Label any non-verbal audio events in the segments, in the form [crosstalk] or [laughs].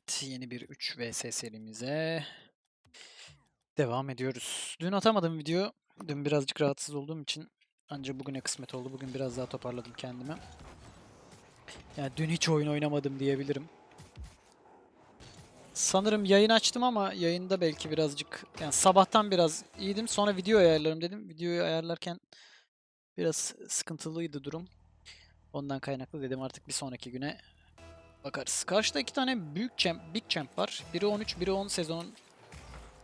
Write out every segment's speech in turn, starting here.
Evet, yeni bir 3 vs serimize devam ediyoruz. Dün atamadım video. Dün birazcık rahatsız olduğum için ancak bugüne kısmet oldu. Bugün biraz daha toparladım kendimi. Yani dün hiç oyun oynamadım diyebilirim. Sanırım yayın açtım ama yayında belki birazcık yani sabahtan biraz iyiydim. Sonra video ayarlarım dedim. Videoyu ayarlarken biraz sıkıntılıydı durum. Ondan kaynaklı dedim artık bir sonraki güne bakarız. Karşıda iki tane büyük champ, big champ var. Biri 13, biri 10 sezonun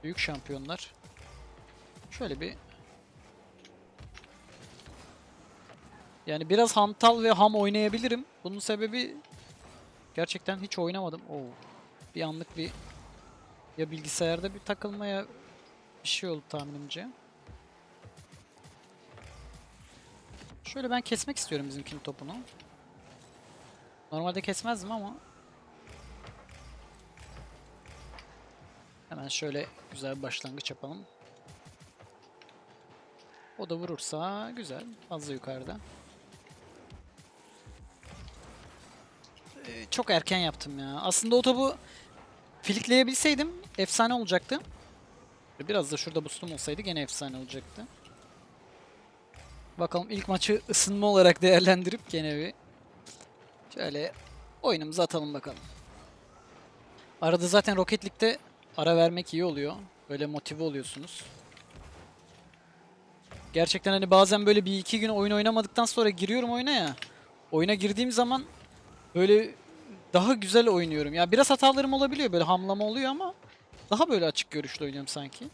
büyük şampiyonlar. Şöyle bir Yani biraz hantal ve ham oynayabilirim. Bunun sebebi gerçekten hiç oynamadım. Oo. Bir anlık bir ya bilgisayarda bir takılmaya bir şey oldu tahminimce. Şöyle ben kesmek istiyorum bizimkinin topunu. Normalde kesmezdim ama hemen şöyle güzel bir başlangıç yapalım. O da vurursa güzel. Fazla yukarıda. Ee, çok erken yaptım ya. Aslında o topu filikleyebilseydim efsane olacaktı. Biraz da şurada boostum olsaydı gene efsane olacaktı. Bakalım ilk maçı ısınma olarak değerlendirip gene bir şöyle oyunumuzu atalım bakalım. Arada zaten Rocket League'de ara vermek iyi oluyor. Böyle motive oluyorsunuz. Gerçekten hani bazen böyle bir iki gün oyun oynamadıktan sonra giriyorum oyuna ya. Oyuna girdiğim zaman böyle daha güzel oynuyorum. Ya biraz hatalarım olabiliyor böyle hamlama oluyor ama daha böyle açık görüşlü oynuyorum sanki.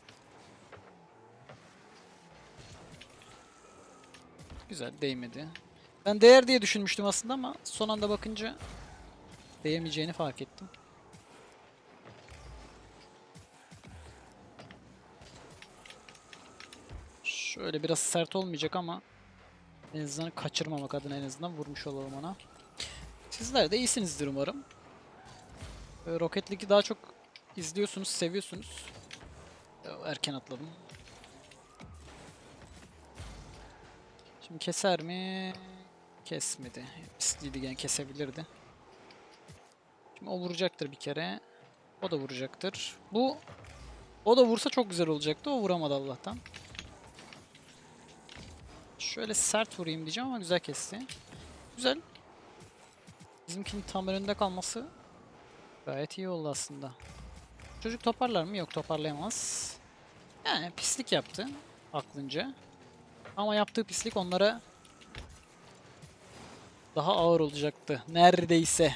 Güzel değmedi. Ben değer diye düşünmüştüm aslında ama son anda bakınca değemeyeceğini fark ettim. Şöyle biraz sert olmayacak ama en azından kaçırmamak adına en azından vurmuş olalım ona. Sizler de iyisinizdir umarım. Ee, Rocket League'i daha çok izliyorsunuz, seviyorsunuz. Ya, Erken atladım. Şimdi keser mi? Kesmedi. Pisliydi kesebilirdi. Şimdi o vuracaktır bir kere. O da vuracaktır. Bu o da vursa çok güzel olacaktı. O vuramadı Allah'tan. Şöyle sert vurayım diyeceğim ama güzel kesti. Güzel. Bizimkinin tam önünde kalması gayet iyi oldu aslında. Çocuk toparlar mı? Yok toparlayamaz. Yani pislik yaptı aklınca. Ama yaptığı pislik onlara daha ağır olacaktı. Neredeyse.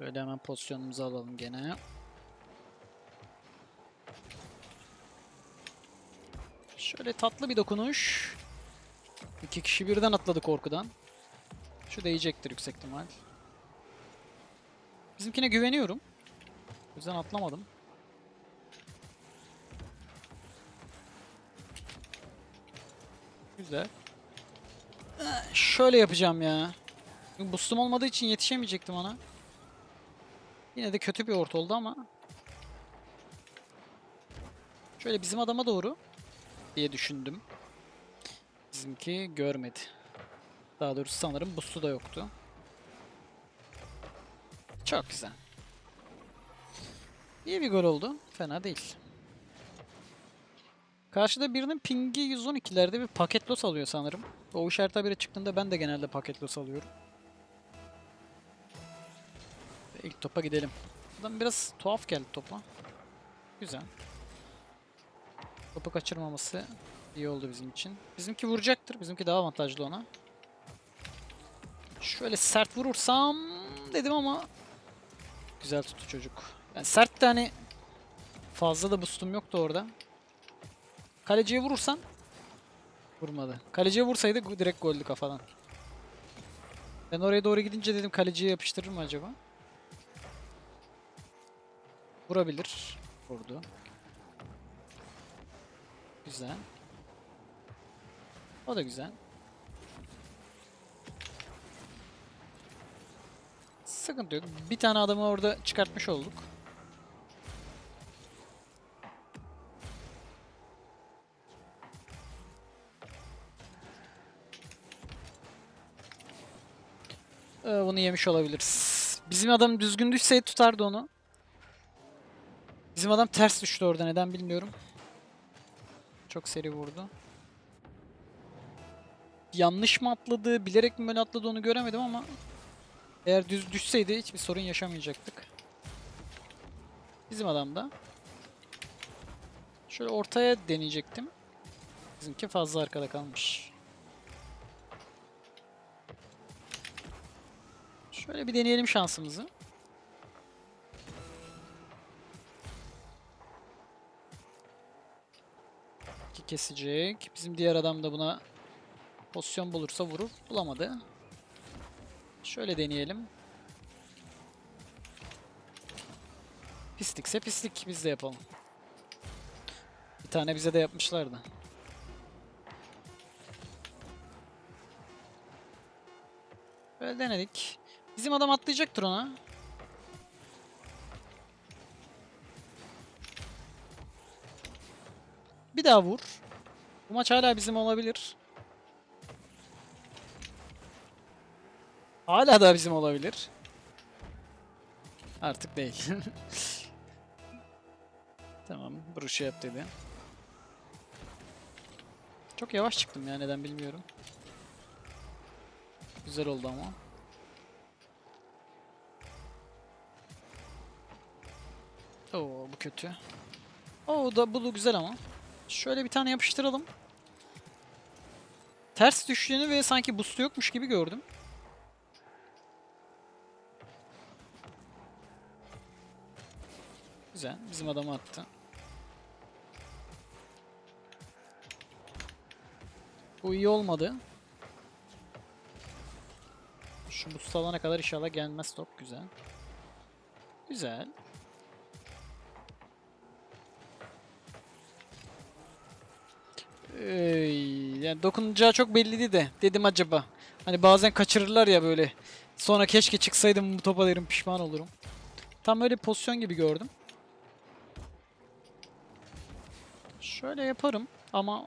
Böyle hemen pozisyonumuzu alalım gene. Şöyle tatlı bir dokunuş. İki kişi birden atladı korkudan. Şu değecektir yüksek ihtimal. Bizimkine güveniyorum. O yüzden atlamadım. Güzel. Şöyle yapacağım ya. Boostum olmadığı için yetişemeyecektim ona. Yine de kötü bir orta oldu ama. Şöyle bizim adama doğru diye düşündüm. Bizimki görmedi. Daha doğrusu sanırım boost'u da yoktu. Çok güzel. İyi bir gol oldu. Fena değil. Karşıda birinin pingi 112'lerde bir paket loss alıyor sanırım. O işaret haberi çıktığında ben de genelde paket loss alıyorum. Ve ilk topa gidelim. Adam biraz tuhaf geldi topa. Güzel. Topu kaçırmaması iyi oldu bizim için. Bizimki vuracaktır. Bizimki daha avantajlı ona. Şöyle sert vurursam dedim ama güzel tuttu çocuk. Yani sert de hani fazla da boostum yoktu orada. Kaleciye vurursan vurmadı. Kaleciye vursaydı direkt goldü kafadan. Ben oraya doğru gidince dedim kaleciye yapıştırır mı acaba? Vurabilir. Vurdu. Güzel. O da güzel. Sıkıntı yok. Bir tane adamı orada çıkartmış olduk. Bunu yemiş olabiliriz. Bizim adam düzgün düşseydi tutardı onu. Bizim adam ters düştü orada neden bilmiyorum. Çok seri vurdu. Yanlış mı atladı, bilerek mi böyle atladı onu göremedim ama eğer düz düşseydi hiçbir sorun yaşamayacaktık. Bizim adam da. Şöyle ortaya deneyecektim. Bizimki fazla arkada kalmış. Şöyle bir deneyelim şansımızı. İki kesecek. Bizim diğer adam da buna pozisyon bulursa vurur. Bulamadı. Şöyle deneyelim. Pislikse pislik biz de yapalım. Bir tane bize de yapmışlardı. Böyle denedik. Bizim adam atlayacaktır ona. Bir daha vur. Bu maç hala bizim olabilir. Hala da bizim olabilir. Artık değil. [laughs] tamam, Bruce yap dedi. Çok yavaş çıktım ya neden bilmiyorum. Güzel oldu ama. Oo bu kötü. Oo da bu da güzel ama. Şöyle bir tane yapıştıralım. Ters düştüğünü ve sanki boost'u yokmuş gibi gördüm. Güzel. Bizim adamı attı. Bu iyi olmadı. Şu boost alana kadar inşallah gelmez top. Güzel. Güzel. Yani dokunacağı çok belliydi de dedim acaba. Hani bazen kaçırırlar ya böyle. Sonra keşke çıksaydım bu topa derim pişman olurum. Tam öyle pozisyon gibi gördüm. Şöyle yaparım ama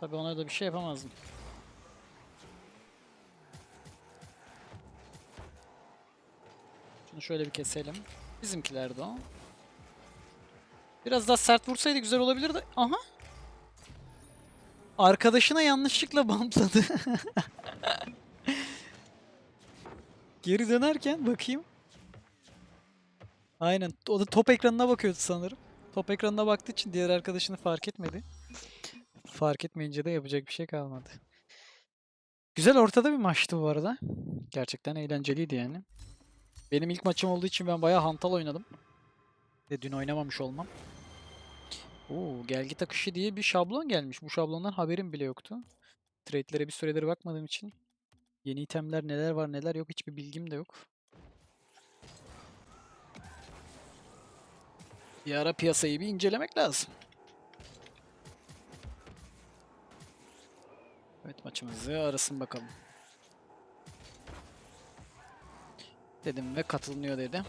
tabii ona da bir şey yapamazdım. Şunu şöyle bir keselim. Bizimkiler de o. Biraz daha sert vursaydı güzel olabilirdi. Aha. Arkadaşına yanlışlıkla bantladı. [laughs] Geri dönerken bakayım. Aynen. O da top ekranına bakıyordu sanırım. Top ekranına baktığı için diğer arkadaşını fark etmedi. Fark etmeyince de yapacak bir şey kalmadı. Güzel ortada bir maçtı bu arada. Gerçekten eğlenceliydi yani. Benim ilk maçım olduğu için ben bayağı hantal oynadım. Ve dün oynamamış olmam. Oo, gelgit akışı diye bir şablon gelmiş. Bu şablondan haberim bile yoktu. Trade'lere bir süredir bakmadığım için yeni itemler neler var neler yok hiçbir bilgim de yok. Bir ara piyasayı bir incelemek lazım. Evet maçımızı arasın bakalım. Dedim ve katılmıyor dedi.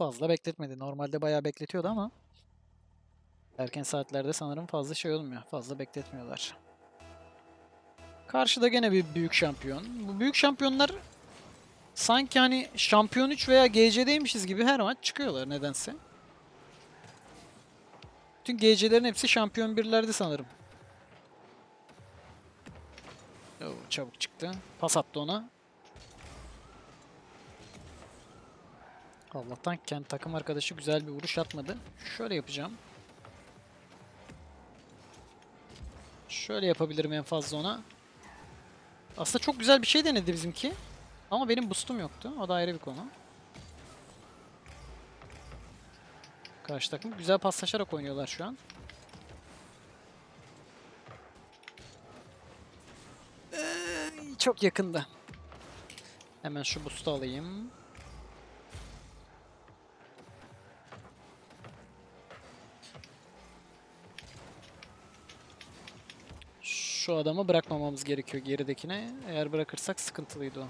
Fazla bekletmedi. Normalde bayağı bekletiyordu ama erken saatlerde sanırım fazla şey olmuyor. Fazla bekletmiyorlar. Karşıda gene bir büyük şampiyon. Bu büyük şampiyonlar sanki hani şampiyon 3 veya GC'deymişiz gibi her maç çıkıyorlar nedense. Bütün GC'lerin hepsi şampiyon birlerdi sanırım. Oo, çabuk çıktı. Pas attı ona. Allah'tan kendi takım arkadaşı güzel bir vuruş atmadı. Şöyle yapacağım. Şöyle yapabilirim en fazla ona. Aslında çok güzel bir şey denedi bizimki. Ama benim boostum yoktu. O da ayrı bir konu. Karşı takım güzel paslaşarak oynuyorlar şu an. Ee, çok yakında. Hemen şu boost'u alayım. Şu adamı bırakmamamız gerekiyor geridekine. Eğer bırakırsak sıkıntılıydı o.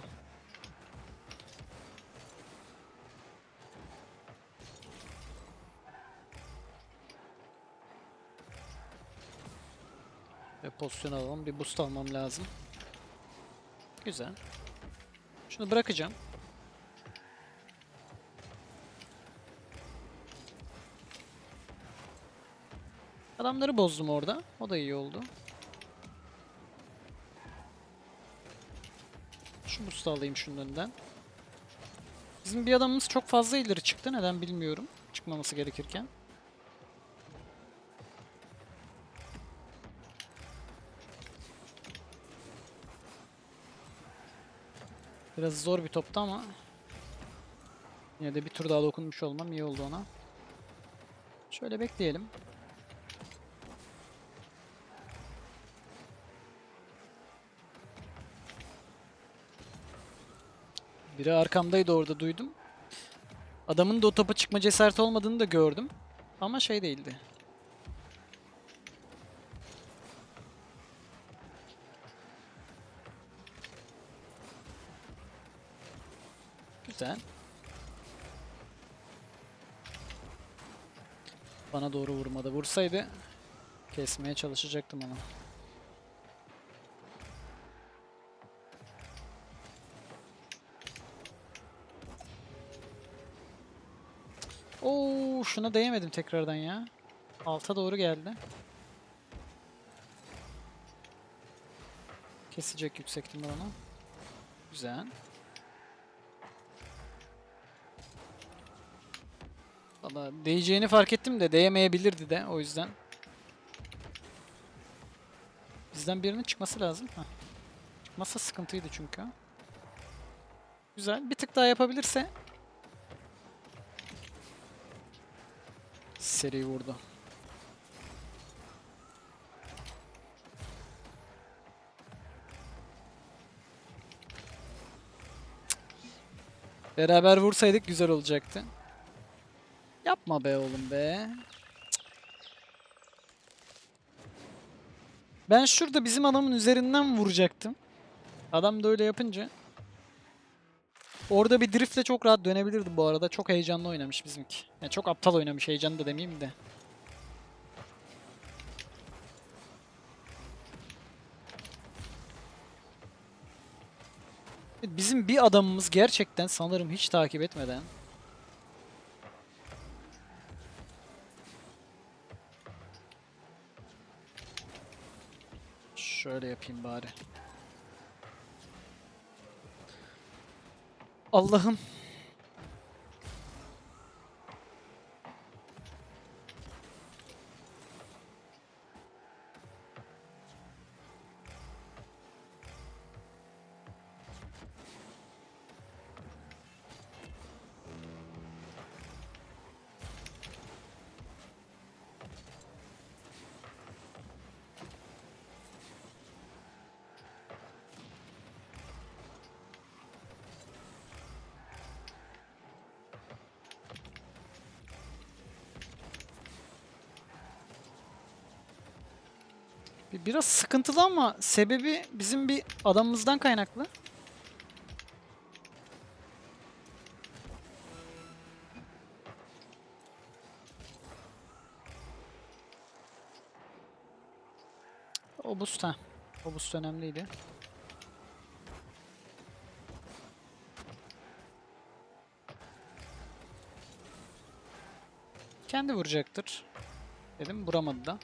Ve pozisyon alalım. Bir boost almam lazım. Güzel. Şunu bırakacağım. Adamları bozdum orada. O da iyi oldu. Şu boost'u alayım şunun önünden. Bizim bir adamımız çok fazla ileri çıktı. Neden bilmiyorum. Çıkmaması gerekirken. Biraz zor bir toptu ama yine de bir tur daha dokunmuş olmam iyi oldu ona. Şöyle bekleyelim. Biri arkamdaydı orada duydum. Adamın da o topa çıkma cesareti olmadığını da gördüm. Ama şey değildi. Güzel. Bana doğru vurmadı. Vursaydı kesmeye çalışacaktım onu. Şuna değemedim tekrardan ya. Alta doğru geldi. Kesecek yüksek ihtimal onu. Güzel. Valla değeceğini fark ettim de değemeyebilirdi de o yüzden. Bizden birinin çıkması lazım. Heh. Çıkmazsa sıkıntıydı çünkü. Güzel. Bir tık daha yapabilirse Seri vurdu. Beraber vursaydık güzel olacaktı. Yapma be oğlum be. Ben şurada bizim adamın üzerinden vuracaktım. Adam da öyle yapınca. Orada bir driftle çok rahat dönebilirdi bu arada. Çok heyecanlı oynamış bizimki. Yani çok aptal oynamış. Heyecanlı da demeyeyim de. Bizim bir adamımız gerçekten sanırım hiç takip etmeden Şöyle yapayım bari. Allah'ım. Biraz sıkıntılı ama sebebi bizim bir adamımızdan kaynaklı. O boost önemliydi. Kendi vuracaktır. Dedim vuramadı da.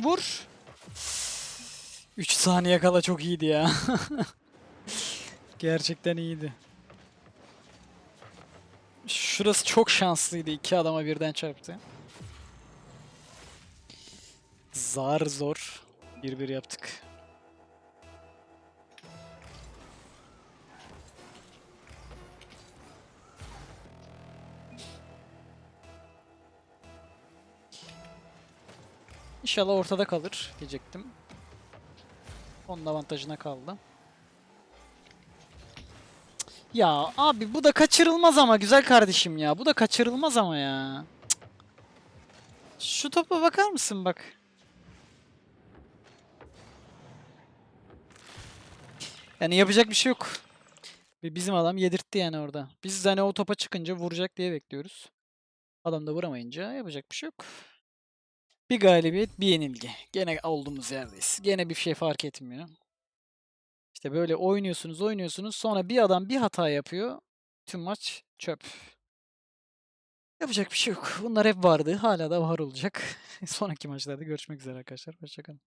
Vur. 3 saniye kala çok iyiydi ya. Gerçekten iyiydi. Şurası çok şanslıydı. İki adama birden çarptı. Zar zor. Bir bir yaptık. İnşallah ortada kalır diyecektim. Onun avantajına kaldı. Ya abi bu da kaçırılmaz ama güzel kardeşim ya. Bu da kaçırılmaz ama ya. Şu topa bakar mısın bak. Yani yapacak bir şey yok. Bizim adam yedirtti yani orada. Biz hani o topa çıkınca vuracak diye bekliyoruz. Adam da vuramayınca yapacak bir şey yok. Bir galibiyet, bir yenilgi. Gene olduğumuz yerdeyiz. Gene bir şey fark etmiyor. İşte böyle oynuyorsunuz, oynuyorsunuz. Sonra bir adam bir hata yapıyor. Tüm maç çöp. Yapacak bir şey yok. Bunlar hep vardı. Hala da var olacak. [laughs] Sonraki maçlarda görüşmek üzere arkadaşlar. Hoşçakalın.